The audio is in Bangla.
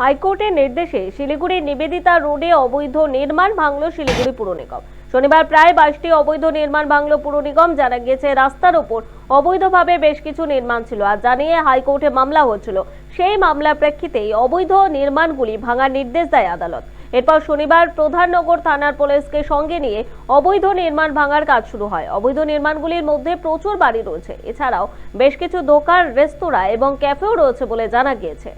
হাইকোর্টের নির্দেশে শিলিগুড়ির নিবেদিতা রোডে অবৈধ নির্মাণ ভাঙল শিলিগুড়ি পুর নিগম। শনিবার প্রায় বাইশটি অবৈধ নির্মাণ ভাঙল পুর নিগম, জানা গিয়েছে রাস্তার ওপর অবৈধভাবে বেশ কিছু নির্মাণ ছিল আর জানিয়ে হাইকোর্টে মামলা হচ্ছিল সেই মামলার প্রেক্ষিতেই অবৈধ নির্মাণগুলি ভাঙার নির্দেশ দেয় আদালত। এরপর শনিবার প্রধাননগর থানার পুলিশকে সঙ্গে নিয়ে অবৈধ নির্মাণ ভাঙার কাজ শুরু হয়। অবৈধ নির্মাণগুলির মধ্যে প্রচুর বাড়ি রয়েছে। এছাড়াও বেশ কিছু দোকান, রেস্তোরাঁ এবং ক্যাফেও রয়েছে বলে জানা গিয়েছে।